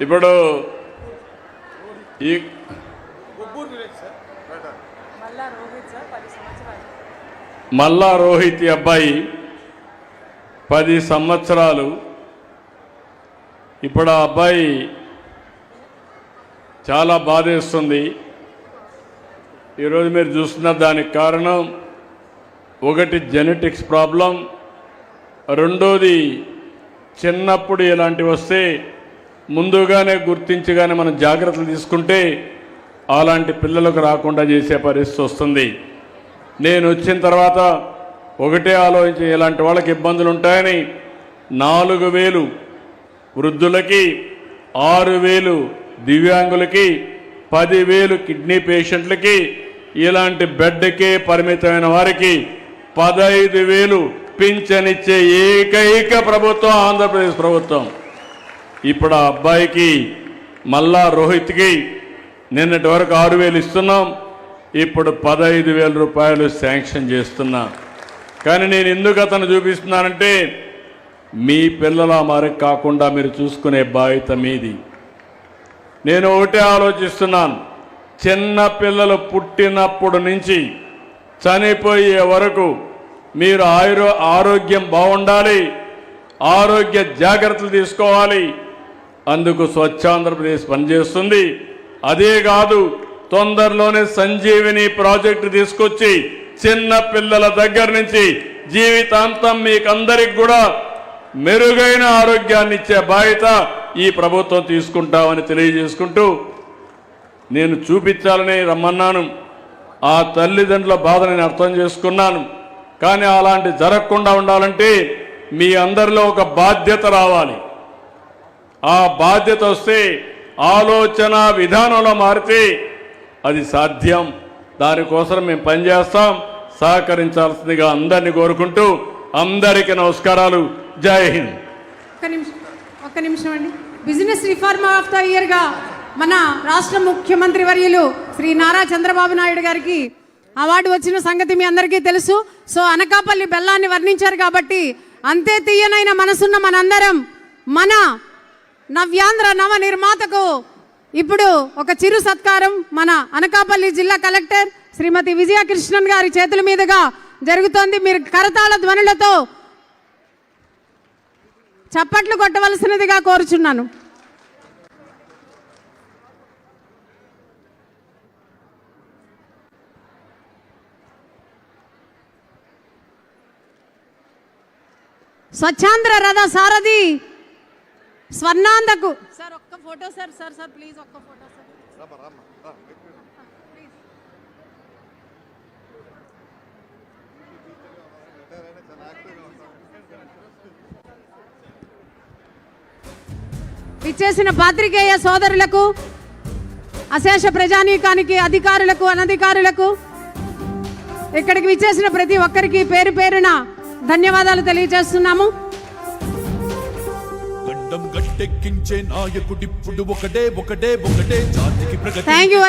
ఇప్పుడు ఈ మళ్ళా మల్లా రోహిత్ అబ్బాయి పది సంవత్సరాలు ఇప్పుడు ఆ అబ్బాయి చాలా బాధేస్తుంది ఈరోజు మీరు చూస్తున్న దానికి కారణం ఒకటి జెనెటిక్స్ ప్రాబ్లం రెండోది చిన్నప్పుడు ఇలాంటివి వస్తే ముందుగానే గుర్తించగానే మనం జాగ్రత్తలు తీసుకుంటే అలాంటి పిల్లలకు రాకుండా చేసే పరిస్థితి వస్తుంది. నేను వచ్చిన తర్వాత ఒకటే ఆలోచించి ఇలాంటి వాళ్ళకి ఇబ్బందులు ఉంటాయని నాలుగు వేలు వృద్ధులకి ఆరు వేలు దివ్యాంగులకి పదివేలు కిడ్నీ పేషెంట్లకి ఇలాంటి బెడ్కే పరిమితమైన వారికి పదహైదు వేలు పింఛనిచ్చే ఏకైక ప్రభుత్వం ఆంధ్రప్రదేశ్ ప్రభుత్వం. ఇప్పుడు ఆ అబ్బాయికి మళ్ళా రోహిత్కి నిన్నటి వరకు ఆరు వేలు ఇస్తున్నాం. ఇప్పుడు పదహైదు వేల రూపాయలు శాంక్షన్ చేస్తున్నా. కానీ నేను ఎందుకు అతను చూపిస్తున్నానంటే మీ పిల్లల మరి కాకుండా మీరు చూసుకునే బాధ్యత మీది. నేను ఒకటే ఆలోచిస్తున్నాను. చిన్న పిల్లలు పుట్టినప్పుడు నుంచి చనిపోయే వరకు మీరు ఆయురో ఆరోగ్యం బాగుండాలి. ఆరోగ్య జాగ్రత్తలు తీసుకోవాలి. అందుకు స్వచ్ఛాంధ్రప్రదేశ్ పనిచేస్తుంది. అదే కాదు తొందరలోనే సంజీవిని ప్రాజెక్టు తీసుకొచ్చి చిన్న పిల్లల దగ్గర నుంచి జీవితాంతం మీకందరికి కూడా మెరుగైన ఆరోగ్యాన్ని ఇచ్చే బాధ్యత ఈ ప్రభుత్వం తీసుకుంటామని తెలియజేసుకుంటూ నేను చూపించాలని రమ్మన్నాను. ఆ తల్లిదండ్రుల బాధ నేను అర్థం చేసుకున్నాను. కానీ అలాంటి జరగకుండా ఉండాలంటే మీ అందరిలో ఒక బాధ్యత రావాలి. ఆ బాధ్యత వస్తే ఆలోచన విధానంలో మారితే అది సాధ్యం. దానికోసం మేము పనిచేస్తాం. సహకరించాల్సిందిగా అందరినీ కోరుకుంటూ అందరికీ నమస్కారాలు. జై హింద్. ఒక్క నిమిషం ఒక్క నిమిషం అండి. బిజినెస్ రిఫార్మ్ ఆఫ్ ద ఇయర్గా మన రాష్ట్ర ముఖ్యమంత్రి వర్యులు శ్రీ నారా చంద్రబాబు నాయుడు గారికి అవార్డు వచ్చిన సంగతి మీ అందరికీ తెలుసు. సో అనకాపల్లి బెల్లాన్ని వర్ణించారు కాబట్టి అంతే తీయనైన మనసున్న మనందరం మన నవ్యాంధ్ర నవ నిర్మాతకు ఇప్పుడు ఒక చిరు సత్కారం మన అనకాపల్లి జిల్లా కలెక్టర్ శ్రీమతి విజయకృష్ణన్ గారి చేతుల మీదుగా జరుగుతోంది. మీరు కరతాళ ధ్వనులతో చప్పట్లు కొట్టవలసినదిగా కోరుచున్నాను. స్వచ్ఛాంధ్ర రథ సారథి స్వర్ణాంధకు. సార్ ఒక్క photo sir sir sir please ఒక్క ఫోటో సార్. ఇచ్చేసిన పాత్రికేయ సోదరులకు అశేష ప్రజానీకానికి అధికారులకు అనధికారులకు ఇక్కడికి విచ్చేసిన ప్రతి ఒక్కరికి పేరు పేరున ధన్యవాదాలు తెలియజేస్తున్నాము. గండం గట్టెక్కించే నాయకుడిప్పుడు ఒకటే ఒకటే ఒకటే జాతికి ప్రగతి థ్యాంక్ యూ